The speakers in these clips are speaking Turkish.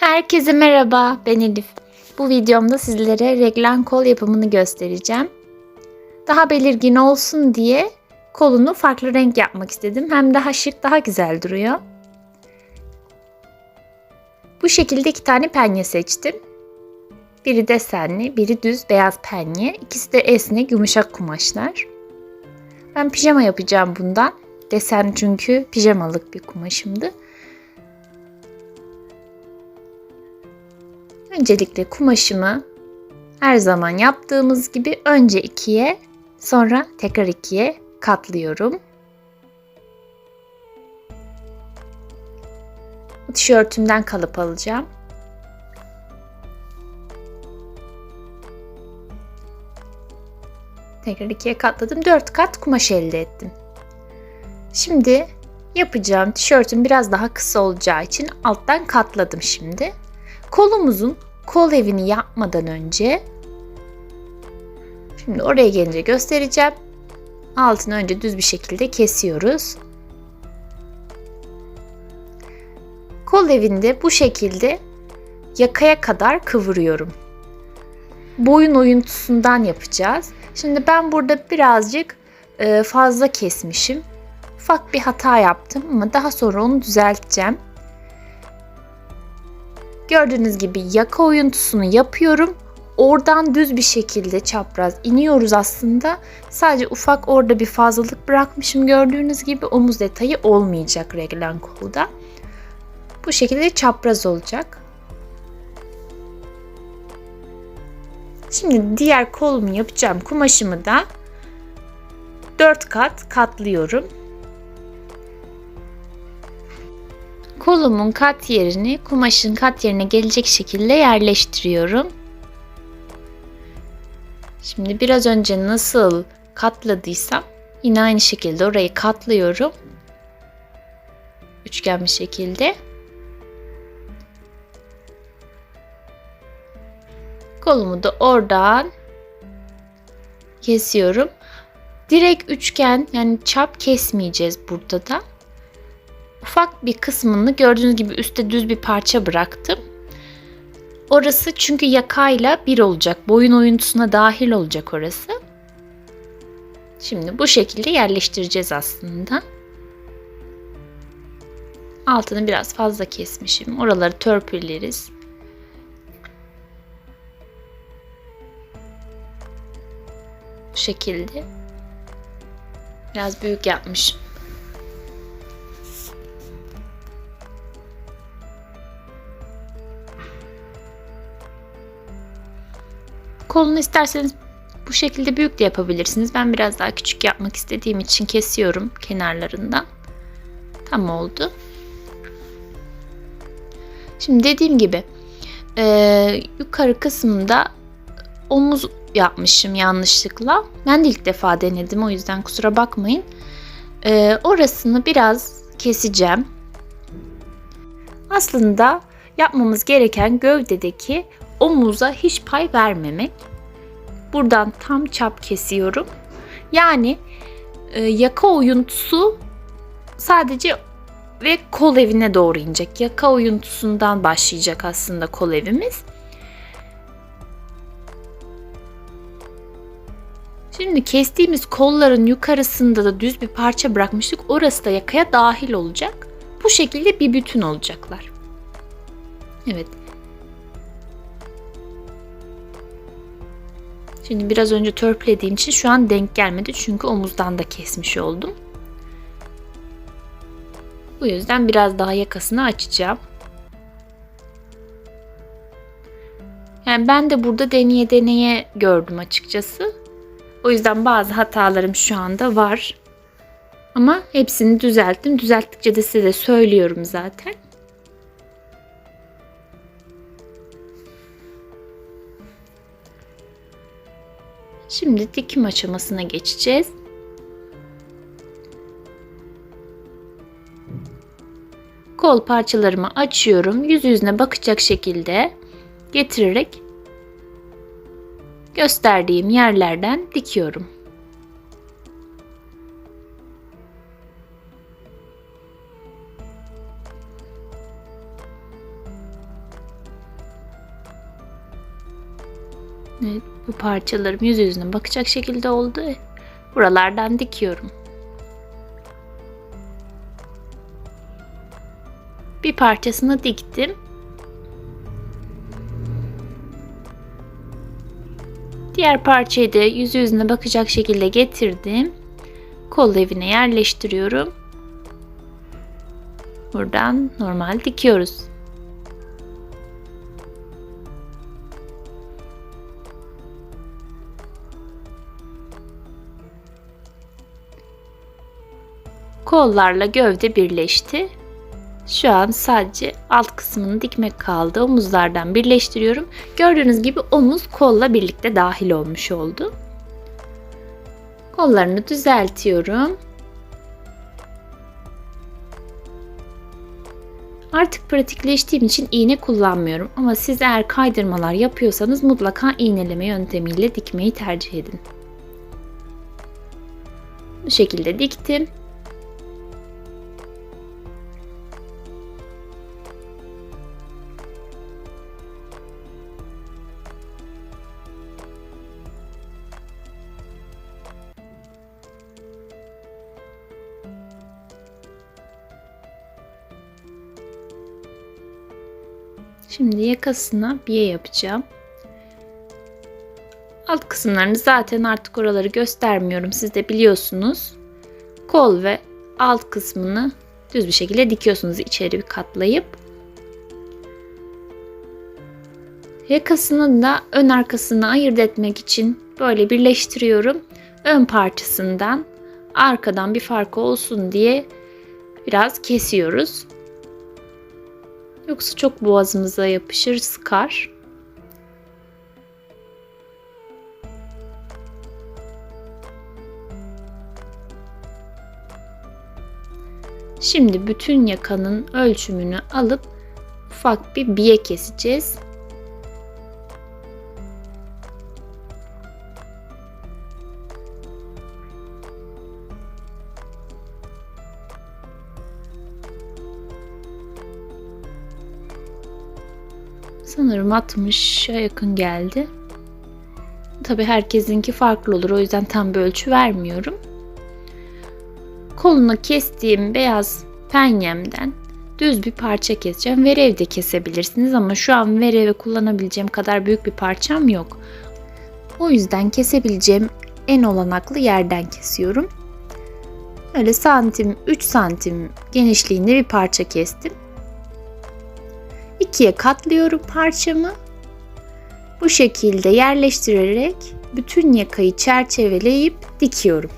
Herkese merhaba, ben Elif. Bu videomda sizlere reglen kol yapımını göstereceğim. Daha belirgin olsun diye kolunu farklı renk yapmak istedim. Hem daha şık, daha güzel duruyor. Bu şekilde iki tane penye seçtim. Biri desenli, biri düz beyaz penye. İkisi de esnek, yumuşak kumaşlar. Ben pijama yapacağım bundan. Desen çünkü pijamalık bir kumaşımdı. Öncelikle kumaşımı her zaman yaptığımız gibi önce ikiye sonra tekrar ikiye katlıyorum. Tişörtümden kalıp alacağım. Tekrar ikiye katladım. Dört kat kumaş elde ettim. Şimdi yapacağım tişörtüm biraz daha kısa olacağı için alttan katladım şimdi. Kolumuzun kol evini yapmadan önce şimdi oraya gelince göstereceğim. Altını önce düz bir şekilde kesiyoruz. Kol evinde bu şekilde yakaya kadar kıvırıyorum. Boyun oyuntusundan yapacağız. Şimdi ben burada birazcık e, fazla kesmişim. Ufak bir hata yaptım ama daha sonra onu düzelteceğim. Gördüğünüz gibi yaka oyuntusunu yapıyorum. Oradan düz bir şekilde çapraz iniyoruz aslında. Sadece ufak orada bir fazlalık bırakmışım gördüğünüz gibi omuz detayı olmayacak reglen kolda. Bu şekilde çapraz olacak. Şimdi diğer kolumu yapacağım kumaşımı da 4 kat katlıyorum. Kolumun kat yerini kumaşın kat yerine gelecek şekilde yerleştiriyorum. Şimdi biraz önce nasıl katladıysam yine aynı şekilde orayı katlıyorum. Üçgen bir şekilde. Kolumu da oradan kesiyorum. Direkt üçgen yani çap kesmeyeceğiz burada da ufak bir kısmını gördüğünüz gibi üstte düz bir parça bıraktım. Orası çünkü yakayla bir olacak. Boyun oyuntusuna dahil olacak orası. Şimdi bu şekilde yerleştireceğiz aslında. Altını biraz fazla kesmişim. Oraları törpüleriz. Bu şekilde. Biraz büyük yapmışım. Kolunu isterseniz bu şekilde büyük de yapabilirsiniz. Ben biraz daha küçük yapmak istediğim için kesiyorum kenarlarından. Tam oldu. Şimdi dediğim gibi e, yukarı kısmında omuz yapmışım yanlışlıkla. Ben de ilk defa denedim o yüzden kusura bakmayın. E, orasını biraz keseceğim. Aslında yapmamız gereken gövdedeki omuza hiç pay vermemek. Buradan tam çap kesiyorum. Yani e, yaka oyuntusu sadece ve kol evine doğru inecek. Yaka oyuntusundan başlayacak aslında kol evimiz. Şimdi kestiğimiz kolların yukarısında da düz bir parça bırakmıştık. Orası da yakaya dahil olacak. Bu şekilde bir bütün olacaklar. Evet. Şimdi biraz önce törpülediğim için şu an denk gelmedi. Çünkü omuzdan da kesmiş oldum. Bu yüzden biraz daha yakasını açacağım. Yani ben de burada deneye deneye gördüm açıkçası. O yüzden bazı hatalarım şu anda var. Ama hepsini düzelttim. Düzelttikçe de size söylüyorum zaten. Şimdi dikim aşamasına geçeceğiz. Kol parçalarımı açıyorum. Yüz yüzüne bakacak şekilde getirerek gösterdiğim yerlerden dikiyorum. Bu parçalarım yüz yüzüne bakacak şekilde oldu. Buralardan dikiyorum. Bir parçasını diktim. Diğer parçayı da yüz yüzüne bakacak şekilde getirdim. Kol evine yerleştiriyorum. Buradan normal dikiyoruz. Kollarla gövde birleşti. Şu an sadece alt kısmını dikmek kaldı. Omuzlardan birleştiriyorum. Gördüğünüz gibi omuz kolla birlikte dahil olmuş oldu. Kollarını düzeltiyorum. Artık pratikleştiğim için iğne kullanmıyorum ama siz eğer kaydırmalar yapıyorsanız mutlaka iğneleme yöntemiyle dikmeyi tercih edin. Bu şekilde diktim. Şimdi yakasına biye yapacağım. Alt kısımlarını zaten artık oraları göstermiyorum. Siz de biliyorsunuz. Kol ve alt kısmını düz bir şekilde dikiyorsunuz içeri bir katlayıp. Yakasını da ön arkasını ayırt etmek için böyle birleştiriyorum. Ön parçasından arkadan bir farkı olsun diye biraz kesiyoruz. Yoksa çok boğazımıza yapışır, sıkar. Şimdi bütün yakanın ölçümünü alıp ufak bir biye keseceğiz. Sanırım 60'a yakın geldi. Tabi herkesinki farklı olur. O yüzden tam bir ölçü vermiyorum. Kolunu kestiğim beyaz penyemden düz bir parça keseceğim. Verev de kesebilirsiniz ama şu an vereve kullanabileceğim kadar büyük bir parçam yok. O yüzden kesebileceğim en olanaklı yerden kesiyorum. Öyle santim 3 santim genişliğinde bir parça kestim ikiye katlıyorum parçamı. Bu şekilde yerleştirerek bütün yakayı çerçeveleyip dikiyorum.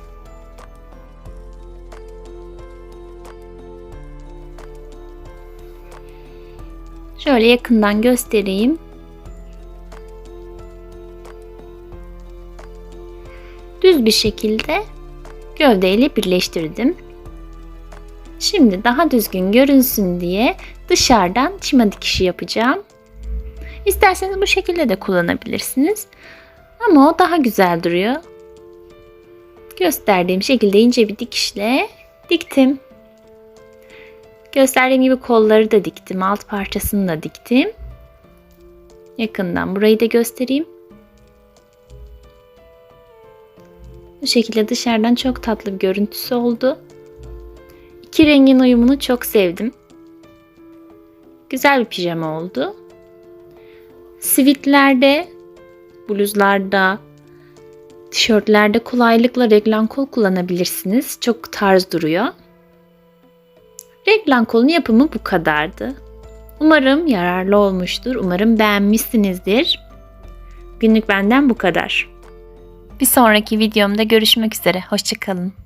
Şöyle yakından göstereyim. Düz bir şekilde gövdeyle birleştirdim. Şimdi daha düzgün görünsün diye dışarıdan çima dikişi yapacağım. İsterseniz bu şekilde de kullanabilirsiniz. Ama o daha güzel duruyor. Gösterdiğim şekilde ince bir dikişle diktim. Gösterdiğim gibi kolları da diktim. Alt parçasını da diktim. Yakından burayı da göstereyim. Bu şekilde dışarıdan çok tatlı bir görüntüsü oldu. İki rengin uyumunu çok sevdim. Güzel bir pijama oldu. Sivitlerde, bluzlarda, tişörtlerde kolaylıkla reglan kol kullanabilirsiniz. Çok tarz duruyor. Reglan kolun yapımı bu kadardı. Umarım yararlı olmuştur. Umarım beğenmişsinizdir. Günlük benden bu kadar. Bir sonraki videomda görüşmek üzere. Hoşçakalın.